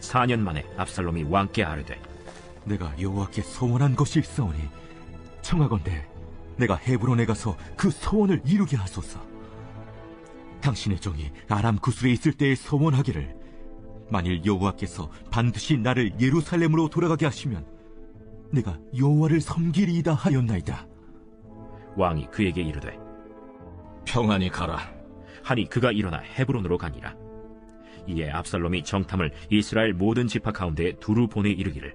4년 만에 압살롬이 왕께 아뢰되 내가 여호와께 소원한 것이 있사오니 청하건대 내가 헤브론에 가서 그 소원을 이루게 하소서. 당신의 종이 아람 구술에 있을 때에 소원하기를 만일 여호와께서 반드시 나를 예루살렘으로 돌아가게 하시면 내가 여호와를 섬기리이다 하였나이다. 왕이 그에게 이르되 평안히 가라. 하니 그가 일어나 헤브론으로 가니라 이에 압살롬이 정탐을 이스라엘 모든 지파 가운데 두루 보내 이르기를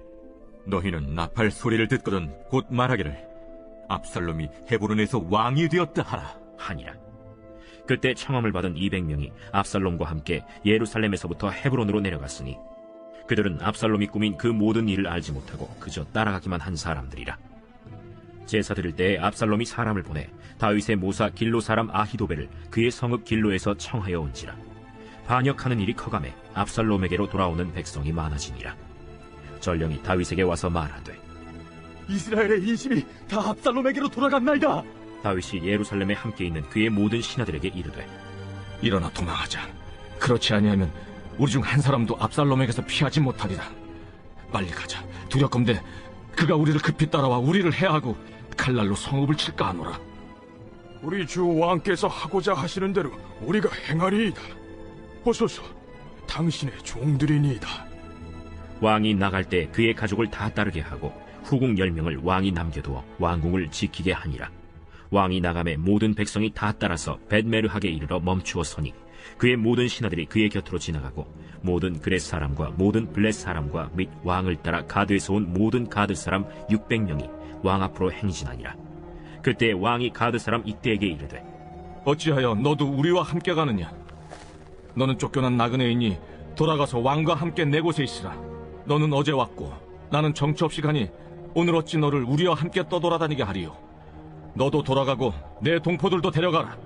너희는 나팔 소리를 듣거든 곧 말하기를 압살롬이 헤브론에서 왕이 되었다 하라. 하니라. 그때 청함을 받은 200명이 압살롬과 함께 예루살렘에서부터 헤브론으로 내려갔으니 그들은 압살롬이 꾸민 그 모든 일을 알지 못하고 그저 따라가기만 한 사람들이라. 제사 드릴 때에 압살롬이 사람을 보내 다윗의 모사 길로 사람 아히도벨을 그의 성읍 길로에서 청하여 온지라. 반역하는 일이 커감해 압살롬에게로 돌아오는 백성이 많아지니라. 전령이 다윗에게 와서 말하되 이스라엘의 인심이 다 압살롬에게로 돌아갔나이다. 다윗이 예루살렘에 함께 있는 그의 모든 신하들에게 이르되 일어나 도망하자. 그렇지 아니하면 우리 중 한 사람도 압살롬에게서 피하지 못하리라. 빨리 가자. 두렵건대 그가 우리를 급히 따라와 우리를 해하고 칼날로 성읍을 칠까 하노라. 우리 주 왕께서 하고자 하시는 대로 우리가 행하리이다. 보소서, 당신의 종들이니이다. 왕이 나갈 때 그의 가족을 다 따르게 하고 후궁 열명을 왕이 남겨두어 왕궁을 지키게 하니라. 왕이 나감에 모든 백성이 다 따라서 벳메르하게 이르러 멈추어 서니 그의 모든 신하들이 그의 곁으로 지나가고 모든 그렛 사람과 모든 블렛 사람과 및 왕을 따라 가드에서 온 모든 가드 사람 600명이 왕 앞으로 행진하니라. 그때 왕이 가드 사람 이때에게 이르되 어찌하여 너도 우리와 함께 가느냐? 너는 쫓겨난 나그네이니 돌아가서 왕과 함께 내 곳에 있으라. 너는 어제 왔고 나는 정처 없이 가니 오늘 어찌 너를 우리와 함께 떠돌아다니게 하리요. 너도 돌아가고 내 동포들도 데려가라.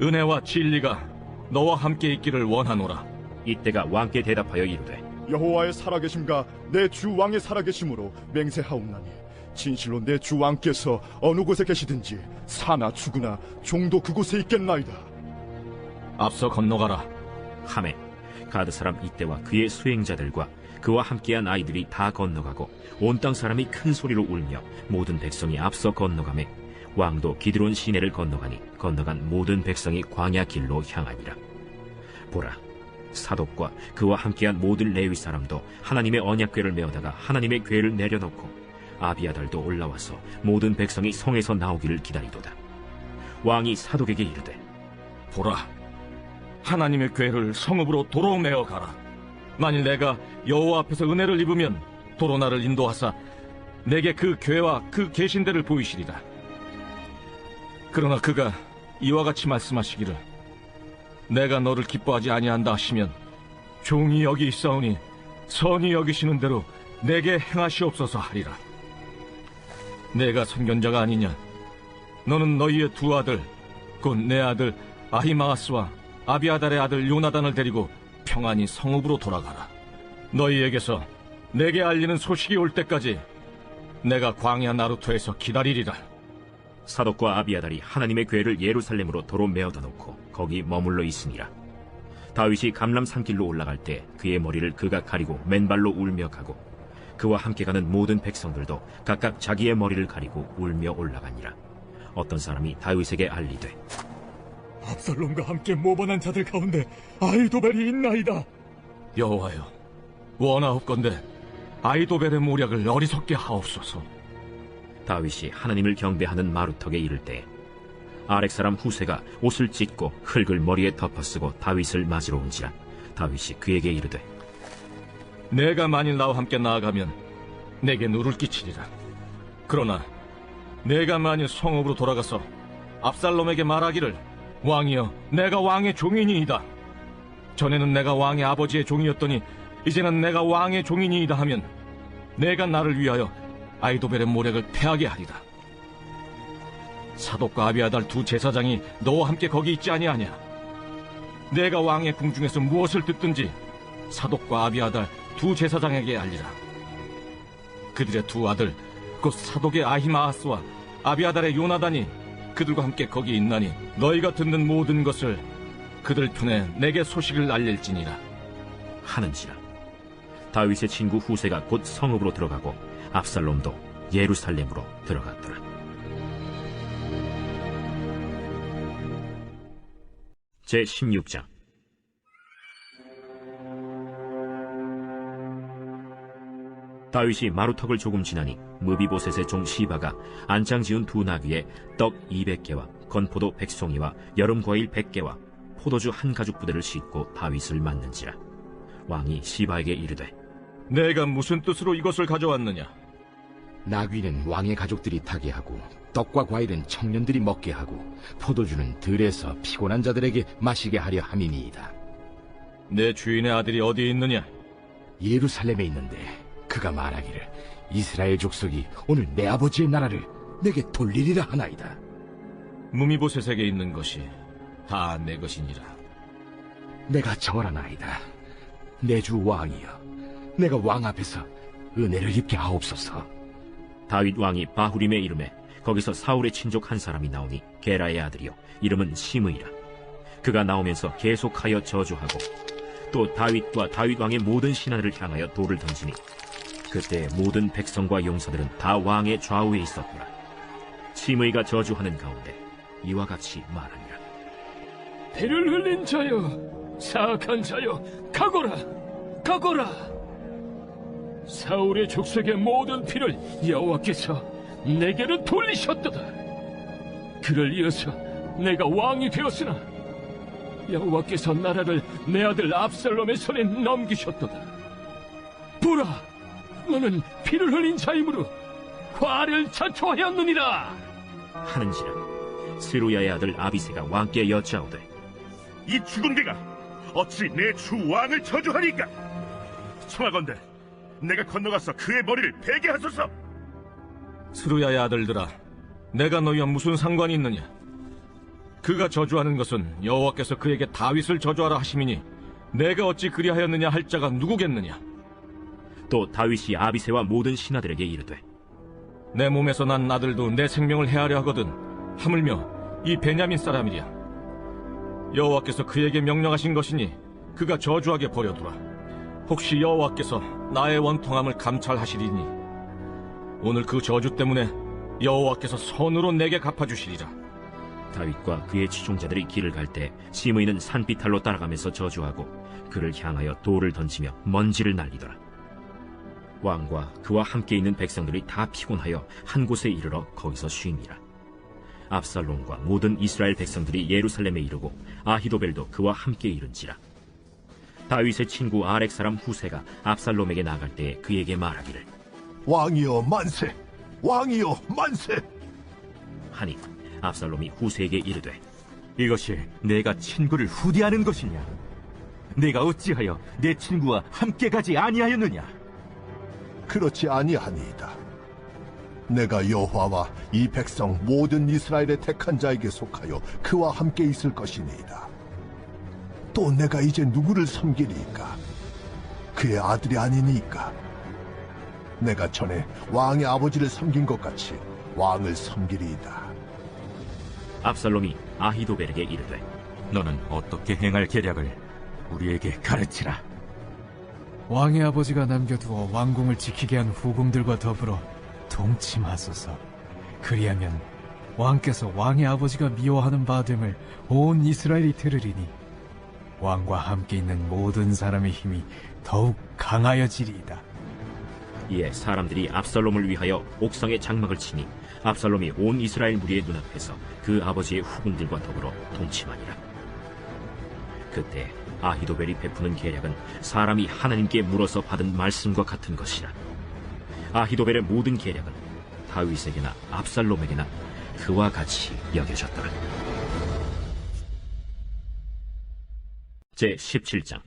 은혜와 진리가 너와 함께 있기를 원하노라. 이때가 왕께 대답하여 이르되 여호와의 살아계심과 내 주 왕의 살아계심으로 맹세하옵나니 진실로 내 주 왕께서 어느 곳에 계시든지 사나 죽으나 종도 그곳에 있겠나이다. 앞서 건너가라. 함에 가드 사람 이때와 그의 수행자들과 그와 함께한 아이들이 다 건너가고 온 땅 사람이 큰 소리로 울며 모든 백성이 앞서 건너가매 왕도 기드론 시내를 건너가니 건너간 모든 백성이 광야 길로 향하니라 보라 사독과 그와 함께한 모든 레위 사람도 하나님의 언약궤를 메어다가 하나님의 궤를 내려놓고 아비아달도 올라와서 모든 백성이 성에서 나오기를 기다리도다 왕이 사독에게 이르되 보라. 하나님의 궤를 성읍으로 도로 메어 가라. 만일 내가 여호와 앞에서 은혜를 입으면 도로 나를 인도하사 내게 그 궤와 그 계신대를 보이시리라. 그러나 그가 이와 같이 말씀하시기를 내가 너를 기뻐하지 아니한다 하시면 종이 여기 있사오니 선이 여기시는 대로 내게 행하시옵소서 하리라. 내가 선견자가 아니냐? 너는 너희의 두 아들 곧 내 아들 아히마아스와 아비아달의 아들 요나단을 데리고 평안히 성읍으로 돌아가라. 너희에게서 내게 알리는 소식이 올 때까지 내가 광야 나루토에서 기다리리라. 사독과 아비아달이 하나님의 궤를 예루살렘으로 도로 메어다 놓고 거기 머물러 있으니라. 다윗이 감람 산길로 올라갈 때 그의 머리를 그가 가리고 맨발로 울며 가고 그와 함께 가는 모든 백성들도 각각 자기의 머리를 가리고 울며 올라가니라. 어떤 사람이 다윗에게 알리되 압살롬과 함께 모반한 자들 가운데 아이도벨이 있나이다. 여호와여, 원하옵건대 아이도벨의 모략을 어리석게 하옵소서. 다윗이 하나님을 경배하는 마루턱에 이를 때 아렉 사람 후세가 옷을 찢고 흙을 머리에 덮어쓰고 다윗을 맞으러 온지라 다윗이 그에게 이르되 내가 만일 나와 함께 나아가면 내게 누를 끼치리라. 그러나 내가 만일 성읍으로 돌아가서 압살롬에게 말하기를 왕이여 내가 왕의 종이니이다. 전에는 내가 왕의 아버지의 종이었더니 이제는 내가 왕의 종이니이다 하면 내가 나를 위하여 아이도벨의 모략을 패하게 하리라. 사독과 아비아달 두 제사장이 너와 함께 거기 있지 아니하냐? 내가 왕의 궁중에서 무엇을 듣든지 사독과 아비아달 두 제사장에게 알리라. 그들의 두 아들 곧 사독의 아히마아스와 아비아달의 요나단이 그들과 함께 거기 있나니 너희가 듣는 모든 것을 그들 편에 내게 소식을 알릴지니라. 하는지라. 다윗의 친구 후세가 곧 성읍으로 들어가고 압살롬도 예루살렘으로 들어갔더라. 제 16장 다윗이 마루턱을 조금 지나니 무비보셋의 종 시바가 안장 지은 두 나귀에 떡 200개와 건포도 100송이와 여름 과일 100개와 포도주 한 가죽 부대를 싣고 다윗을 맞는지라 왕이 시바에게 이르되 내가 무슨 뜻으로 이것을 가져왔느냐? 나귀는 왕의 가족들이 타게 하고 떡과 과일은 청년들이 먹게 하고 포도주는 들에서 피곤한 자들에게 마시게 하려 함이니이다. 내 주인의 아들이 어디에 있느냐? 예루살렘에 있는데 그가 말하기를 이스라엘 족속이 오늘 내 아버지의 나라를 내게 돌리리라 하나이다. 무미보셋에게 있는 것이 다 내 것이니라. 내가 정하나이다. 내 주 왕이여, 내가 왕 앞에서 은혜를 입게 하옵소서. 다윗 왕이 바후림에 이름에 거기서 사울의 친족 한 사람이 나오니 게라의 아들이요 이름은 시므이라 그가 나오면서 계속하여 저주하고 또 다윗과 다윗 왕의 모든 신하들을 향하여 돌을 던지니 그때 모든 백성과 용사들은 다 왕의 좌우에 있었더라 시므이가 저주하는 가운데 이와 같이 말하니라 피를 흘린 자여, 사악한 자여, 가거라, 가거라. 사울의 족속의 모든 피를 여호와께서 내게로 돌리셨도다. 그를 이어서 내가 왕이 되었으나 여호와께서 나라를 내 아들 압살롬의 손에 넘기셨도다. 보라, 너는 피를 흘린 자이므로 화를 자초하였느니라. 하는지라 스루야의 아들 아비세가 왕께 여짜오되 이 죽은 개가 어찌 내 주 왕을 저주하니까? 청하건대 내가 건너가서 그의 머리를 베게 하소서. 스루야의 아들들아, 내가 너희와 무슨 상관이 있느냐? 그가 저주하는 것은 여호와께서 그에게 다윗을 저주하라 하심이니 내가 어찌 그리하였느냐 할 자가 누구겠느냐? 또 다윗이 아비세와 모든 신하들에게 이르되 내 몸에서 난 아들도 내 생명을 해하려 하거든 하물며 이 베냐민 사람이랴. 여호와께서 그에게 명령하신 것이니 그가 저주하게 버려두라. 혹시 여호와께서 나의 원통함을 감찰하시리니 오늘 그 저주 때문에 여호와께서 선으로 내게 갚아주시리라. 다윗과 그의 추종자들이 길을 갈때 시므이는 산비탈로 따라가면서 저주하고 그를 향하여 돌을 던지며 먼지를 날리더라. 왕과 그와 함께 있는 백성들이 다 피곤하여 한 곳에 이르러 거기서 쉼이라. 압살롬과 모든 이스라엘 백성들이 예루살렘에 이르고 아히도벨도 그와 함께 이른지라. 다윗의 친구 아렉 사람 후세가 압살롬에게 나갈 때 그에게 말하기를 왕이여 만세! 왕이여 만세! 하니 압살롬이 후세에게 이르되 이것이 내가 친구를 후대하는 것이냐? 내가 어찌하여 내 친구와 함께 가지 아니하였느냐? 그렇지 아니하니이다. 내가 여호와와 이 백성 모든 이스라엘의 택한 자에게 속하여 그와 함께 있을 것이니이다. 또 내가 이제 누구를 섬기리이까? 그의 아들이 아니니까. 내가 전에 왕의 아버지를 섬긴 것 같이 왕을 섬기리이다. 압살롬이 아히도벨에게 이르되 너는 어떻게 행할 계략을 우리에게 가르치라. 왕의 아버지가 남겨두어 왕궁을 지키게 한 후궁들과 더불어 동침하소서. 그리하면 왕께서 왕의 아버지가 미워하는 바됨을 온 이스라엘이 들으리니 왕과 함께 있는 모든 사람의 힘이 더욱 강하여지리이다. 이에 사람들이 압살롬을 위하여 옥상에 장막을 치니 압살롬이 온 이스라엘 무리의 눈앞에서 그 아버지의 후궁들과 더불어 동침하니라. 그때 아히도벨이 베푸는 계략은 사람이 하나님께 물어서 받은 말씀과 같은 것이라. 아히도벨의 모든 계략은 다윗에게나 압살롬에게나 그와 같이 여겨졌더라. 제 17장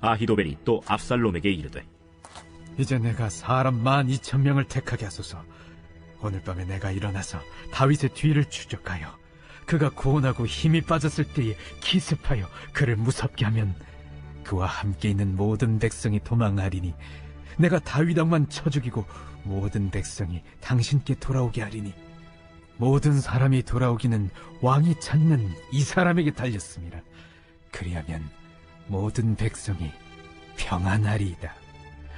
아히도벨이 또 압살롬에게 이르되 이제 내가 사람 만 이천 명을 택하게 하소서. 오늘 밤에 내가 일어나서 다윗의 뒤를 추적하여 그가 고온하고 힘이 빠졌을 때에 기습하여 그를 무섭게 하면 그와 함께 있는 모든 백성이 도망하리니 내가 다윗 왕만 쳐 죽이고 모든 백성이 당신께 돌아오게 하리니 모든 사람이 돌아오기는 왕이 찾는 이 사람에게 달렸습니다. 그리하면 모든 백성이 평안하리이다.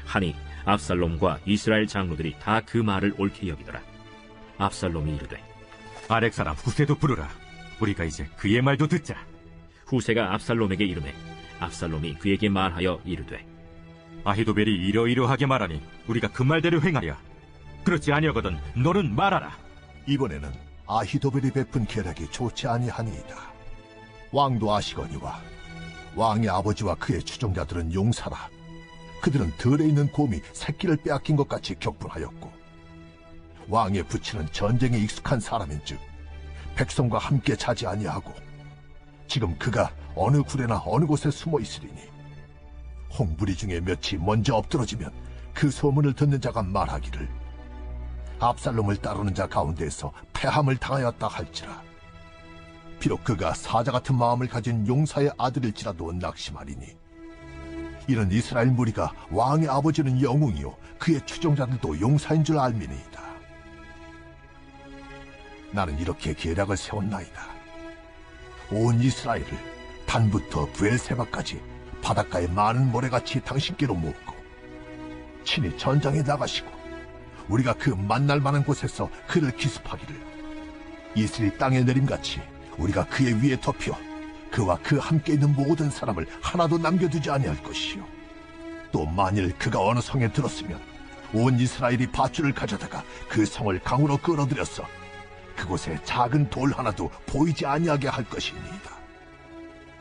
하니 압살롬과 이스라엘 장로들이 다 그 말을 옳게 여기더라. 압살롬이 이르되 아렉 사람 후세도 부르라. 우리가 이제 그의 말도 듣자. 후세가 압살롬에게 이르매 압살롬이 그에게 말하여 이르되 아히도벨이 이러이러하게 말하니 우리가 그 말대로 행하랴. 그렇지 아니하거든 너는 말하라. 이번에는 아히도벨이 베푼 계략이 좋지 아니하니이다. 왕도 아시거니와 왕의 아버지와 그의 추종자들은 용사라. 그들은 들에 있는 곰이 새끼를 빼앗긴 것 같이 격분하였고 왕의 부친은 전쟁에 익숙한 사람인즉 백성과 함께 자지 아니하고 지금 그가 어느 굴에나 어느 곳에 숨어 있으리니 홍부리 중에 몇이 먼저 엎드러지면 그 소문을 듣는 자가 말하기를 압살롬을 따르는 자 가운데에서 패함을 당하였다 할지라 비록 그가 사자 같은 마음을 가진 용사의 아들일지라도 낙심하리니 이는 이스라엘 무리가 왕의 아버지는 영웅이요 그의 추종자들도 용사인 줄 알미니이다. 나는 이렇게 계략을 세웠나이다. 온 이스라엘을 단부터 부엘세바까지 바닷가의 많은 모래같이 당신께로 모으고 친히 전장에 나가시고 우리가 그 만날 만한 곳에서 그를 기습하기를 이슬이 땅에 내림같이 우리가 그의 위에 덮여 그와 그 함께 있는 모든 사람을 하나도 남겨두지 아니할 것이요. 또 만일 그가 어느 성에 들었으면 온 이스라엘이 밧줄을 가져다가 그 성을 강으로 끌어들여서 그곳에 작은 돌 하나도 보이지 아니하게 할 것입니다.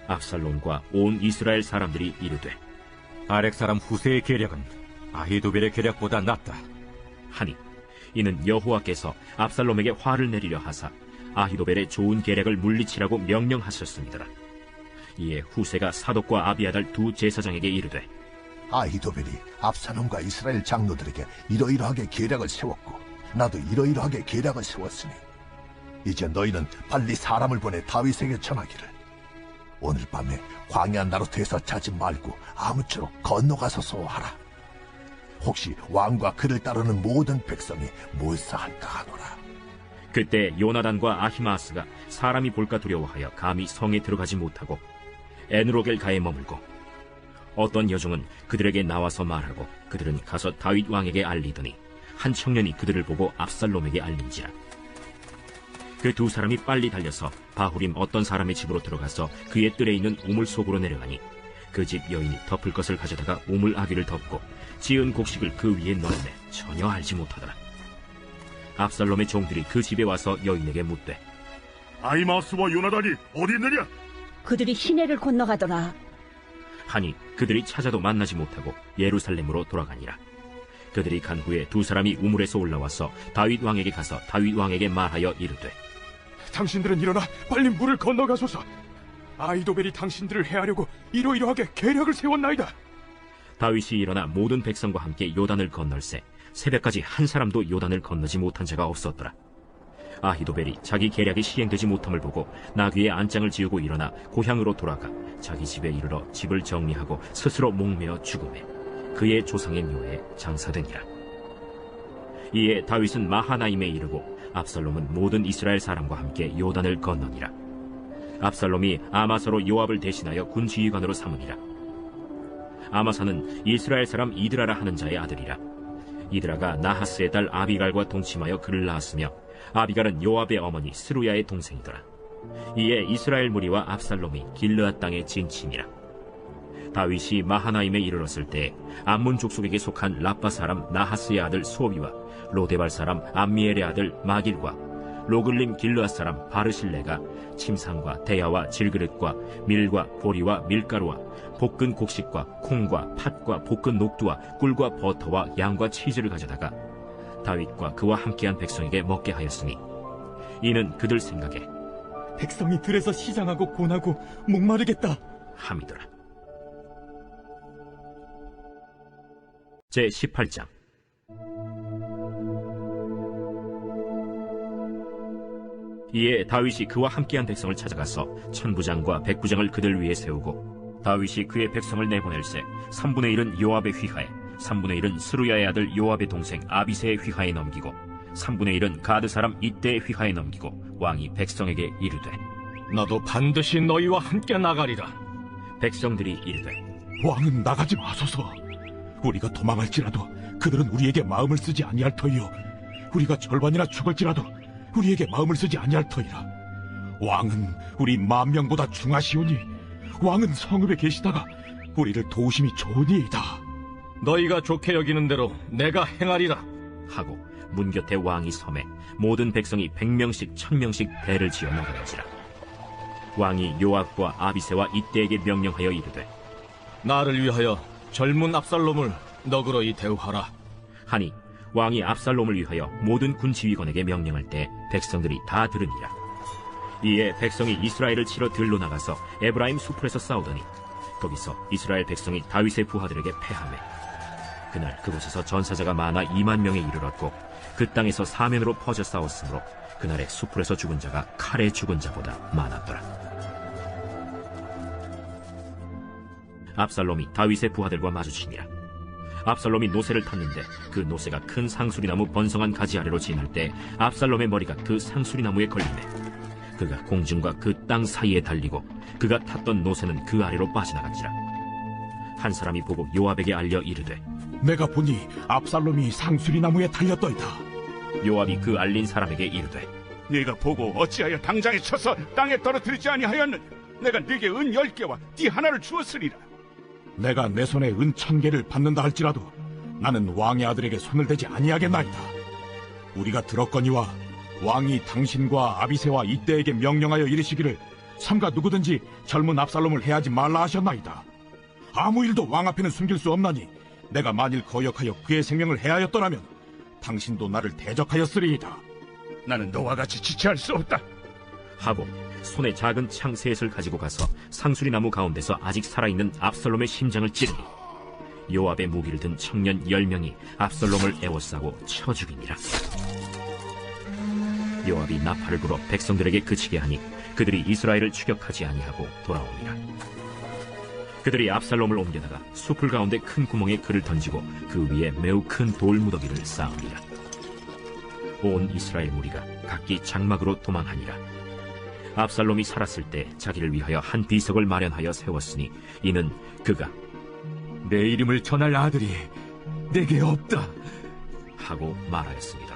압살롬과 온 이스라엘 사람들이 이르되 아렉 사람 후세의 계략은 아히도벨의 계략보다 낫다. 하니 이는 여호와께서 압살롬에게 화를 내리려 하사 아히도벨의 좋은 계략을 물리치라고 명령하셨습니다. 이에 후세가 사독과 아비아달 두 제사장에게 이르되 아히도벨이 압사놈과 이스라엘 장로들에게 이러이러하게 계략을 세웠고 나도 이러이러하게 계략을 세웠으니 이제 너희는 빨리 사람을 보내 다윗에게 전하기를. 오늘 밤에 광야 나루트에서 자지 말고 아무쪼록 건너가서서 하라. 혹시 왕과 그를 따르는 모든 백성이 몰사할까 하노라. 그때 요나단과 아히마스가 사람이 볼까 두려워하여 감히 성에 들어가지 못하고 에누로겔 가에 머물고 어떤 여종은 그들에게 나와서 말하고 그들은 가서 다윗 왕에게 알리더니 한 청년이 그들을 보고 압살롬에게 알린지라 그 두 사람이 빨리 달려서 바후림 어떤 사람의 집으로 들어가서 그의 뜰에 있는 우물 속으로 내려가니 그 집 여인이 덮을 것을 가져다가 우물 아귀를 덮고 지은 곡식을 그 위에 넣는데 전혀 알지 못하더라 압살롬의 종들이 그 집에 와서 여인에게 묻되 아이마스와 요나단이 어디 있느냐? 그들이 시내를 건너가더라. 하니 그들이 찾아도 만나지 못하고 예루살렘으로 돌아가니라. 그들이 간 후에 두 사람이 우물에서 올라와서 다윗 왕에게 가서 다윗 왕에게 말하여 이르되 당신들은 일어나 빨리 물을 건너가소서. 아이도벨이 당신들을 해하려고 이러이러하게 계략을 세웠나이다. 다윗이 일어나 모든 백성과 함께 요단을 건널세 새벽까지 한 사람도 요단을 건너지 못한 자가 없었더라. 아히도벨이 자기 계략이 시행되지 못함을 보고 나귀의 안장을 지우고 일어나 고향으로 돌아가 자기 집에 이르러 집을 정리하고 스스로 목매어 죽음에 그의 조상의 묘에 장사되니라. 이에 다윗은 마하나임에 이르고 압살롬은 모든 이스라엘 사람과 함께 요단을 건너니라. 압살롬이 아마사로 요압을 대신하여 군 지휘관으로 삼으니라. 아마사는 이스라엘 사람 이드라라 하는 자의 아들이라. 이드라가 나하스의 딸 아비갈과 동침하여 그를 낳았으며 아비갈은 요압의 어머니 스루야의 동생이더라. 이에 이스라엘 무리와 압살롬이 길르앗 땅에 진침이라. 다윗이 마하나임에 이르렀을 때 암몬 족속에게 속한 라빠 사람 나하스의 아들 소비와 로데발 사람 암미엘의 아들 마길과 로글림 길르앗 사람 바르실레가 침상과 대야와 질그릇과 밀과 보리와 밀가루와 볶은 곡식과 콩과 팥과 볶은 녹두와 꿀과 버터와 양과 치즈를 가져다가 다윗과 그와 함께한 백성에게 먹게 하였으니 이는 그들 생각에 백성이 들에서 시장하고 고나고 목마르겠다. 함이더라. 제 18장 이에 다윗이 그와 함께한 백성을 찾아가서 천부장과 백부장을 그들 위에 세우고 다윗이 그의 백성을 내보낼세 3분의 1은 요압의 휘하에 3분의 1은 스루야의 아들 요압의 동생 아비세의 휘하에 넘기고 3분의 1은 가드 사람 이때의 휘하에 넘기고 왕이 백성에게 이르되 나도 반드시 너희와 함께 나가리라. 백성들이 이르되 왕은 나가지 마소서. 우리가 도망할지라도 그들은 우리에게 마음을 쓰지 아니할 터이요. 우리가 절반이나 죽을지라도 우리에게 마음을 쓰지 아니할 터이라. 왕은 우리 만 명보다 중하시오니 왕은 성읍에 계시다가 우리를 도우심이 좋으니이다. 너희가 좋게 여기는 대로 내가 행하리라. 하고 문 곁에 왕이 섬에 모든 백성이 백명씩 천명씩 배를 지어 나가는지라 왕이 요압과 아비세와 이때에게 명령하여 이르되 나를 위하여 젊은 압살롬을 너그러이 대우하라. 하니 왕이 압살롬을 위하여 모든 군 지휘관에게 명령할 때 백성들이 다 들으니라 이에 백성이 이스라엘을 치러 들로 나가서 에브라임 수풀에서 싸우더니 거기서 이스라엘 백성이 다윗의 부하들에게 패하매 그날 그곳에서 전사자가 많아 2만 명에 이르렀고 그 땅에서 사면으로 퍼져 싸웠으므로 그날의 수풀에서 죽은 자가 칼에 죽은 자보다 많았더라 압살롬이 다윗의 부하들과 마주치니라 압살롬이 노새를 탔는데 그 노새가 큰 상수리나무 번성한 가지 아래로 지날 때 압살롬의 머리가 그 상수리나무에 걸리매 그가 공중과 그 땅 사이에 달리고 그가 탔던 노새는 그 아래로 빠져나갔지라 한 사람이 보고 요압에게 알려 이르되 내가 보니 압살롬이 상수리 나무에 달렸더이다. 요압이 그 알린 사람에게 이르되 네가 보고 어찌하여 당장에 쳐서 땅에 떨어뜨리지 아니하였느냐? 내가 네게 은 열 개와 띠 하나를 주었으리라. 내가 내 손에 은천 개를 받는다 할지라도 나는 왕의 아들에게 손을 대지 아니하겠나이다. 우리가 들었거니와 왕이 당신과 아비세와 이때에게 명령하여 이르시기를 삼가 누구든지 젊은 압살롬을 해하지 말라 하셨나이다. 아무 일도 왕 앞에는 숨길 수 없나니 내가 만일 거역하여 그의 생명을 해하였더라면 당신도 나를 대적하였으리이다. 나는 너와 같이 지체할 수 없다. 하고 손에 작은 창 셋을 가지고 가서 상수리 나무 가운데서 아직 살아있는 압살롬의 심장을 찌르니 요압의 무기를 든 청년 열 명이 압살롬을 애워싸고 쳐 죽이니라. 요압이 나팔을 불어 백성들에게 그치게 하니 그들이 이스라엘을 추격하지 아니하고 돌아오니라. 그들이 압살롬을 옮겨다가 숲을 가운데 큰 구멍에 그를 던지고 그 위에 매우 큰 돌무더기를 쌓으니라. 온 이스라엘 무리가 각기 장막으로 도망하니라. 압살롬이 살았을 때 자기를 위하여 한 비석을 마련하여 세웠으니 이는 그가 내 이름을 전할 아들이 내게 없다. 하고 말하였습니다.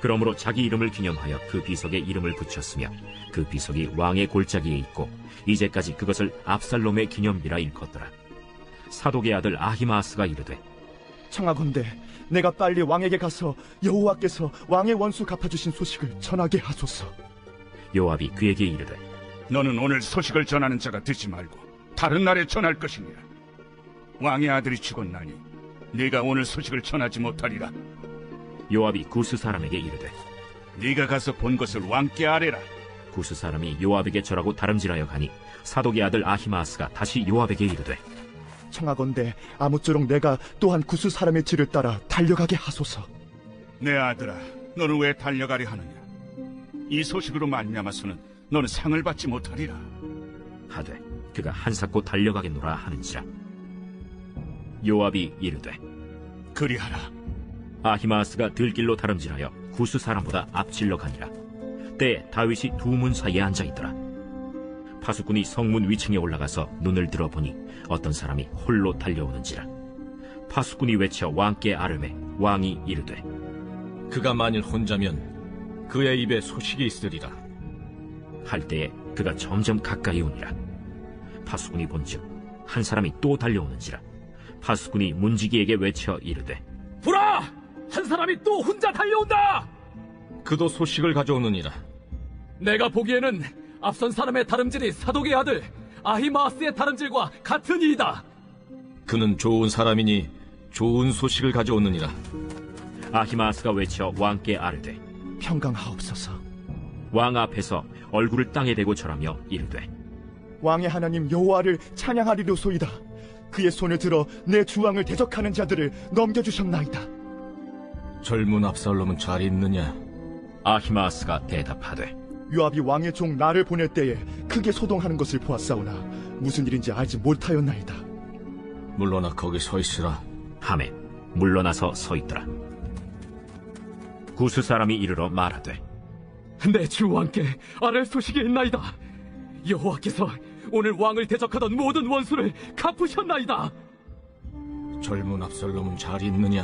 그러므로 자기 이름을 기념하여 그 비석에 이름을 붙였으며 그 비석이 왕의 골짜기에 있고 이제까지 그것을 압살롬의 기념비라 일컫더라. 사독의 아들 아히마스가 이르되 청하건대 내가 빨리 왕에게 가서 여호와께서 왕의 원수 갚아주신 소식을 전하게 하소서. 요압이 그에게 이르되 너는 오늘 소식을 전하는 자가 되지 말고 다른 날에 전할 것이니라. 왕의 아들이 죽었나니 네가 오늘 소식을 전하지 못하리라. 요압이 구스 사람에게 이르되 네가 가서 본 것을 왕께 아뢰라. 구스 사람이 요압에게 절하고 다름질하여 가니 사독의 아들 아히마스가 다시 요압에게 이르되 청하건대 아무쪼록 내가 또한 구수 사람의 뒤를 따라 달려가게 하소서. 내 아들아, 너는 왜 달려가려 하느냐? 이 소식으로 말미암아서는 너는 상을 받지 못하리라. 하되 그가 한사코 달려가겠노라 하는지라 요압이 이르되 그리하라. 아히마스가 들길로 다름질하여 구스 사람보다 앞질러 가니라 때에 다윗이 두 문 사이에 앉아 있더라 파수꾼이 성문 위층에 올라가서 눈을 들어보니 어떤 사람이 홀로 달려오는지라 파수꾼이 외쳐 왕께 아름해 왕이 이르되 그가 만일 혼자면 그의 입에 소식이 있으리라. 할 때에 그가 점점 가까이 오니라 파수꾼이 본즉 한 사람이 또 달려오는지라 파수꾼이 문지기에게 외쳐 이르되 보라! 한 사람이 또 혼자 달려온다! 그도 소식을 가져오느니라. 내가 보기에는 앞선 사람의 다름질이 사독의 아들 아히마아스의 다름질과 같은 이이다. 그는 좋은 사람이니 좋은 소식을 가져오느니라. 아히마스가 외쳐 왕께 아르되 평강하옵소서. 왕 앞에서 얼굴을 땅에 대고 절하며 이르되 왕의 하나님 여호와를 찬양하리로소이다. 그의 손을 들어 내 주왕을 대적하는 자들을 넘겨주셨나이다. 젊은 압살롬은 잘 있느냐? 아히마스가 대답하되 요압이 왕의 종 나를 보낼 때에 크게 소동하는 것을 보았사오나 무슨 일인지 알지 못하였나이다. 물러나 거기 서 있으라. 하매 물러나서 서 있더라 구스 사람이 이르러 말하되 내 주 왕께 아랠 소식이 있나이다. 여호와께서 오늘 왕을 대적하던 모든 원수를 갚으셨나이다. 젊은 압살롬은 잘 있느냐?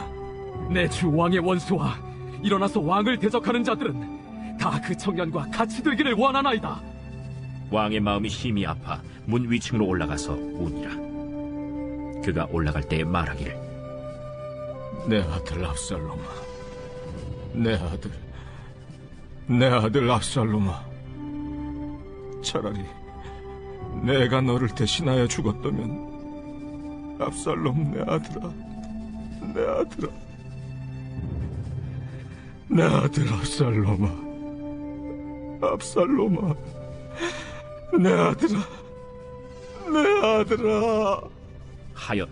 내 주 왕의 원수와 일어나서 왕을 대적하는 자들은 다 그 청년과 같이 되기를 원하나이다. 왕의 마음이 심히 아파 문 위층으로 올라가서 우니라 그가 올라갈 때에 말하기를 내 아들 압살롬아, 내 아들, 내 아들 압살롬아. 차라리 내가 너를 대신하여 죽었다면 압살롬 내 아들아, 내 아들아, 내 아들 압살롬아, 압살롬아, 내 아들아, 내 아들아. 하였더라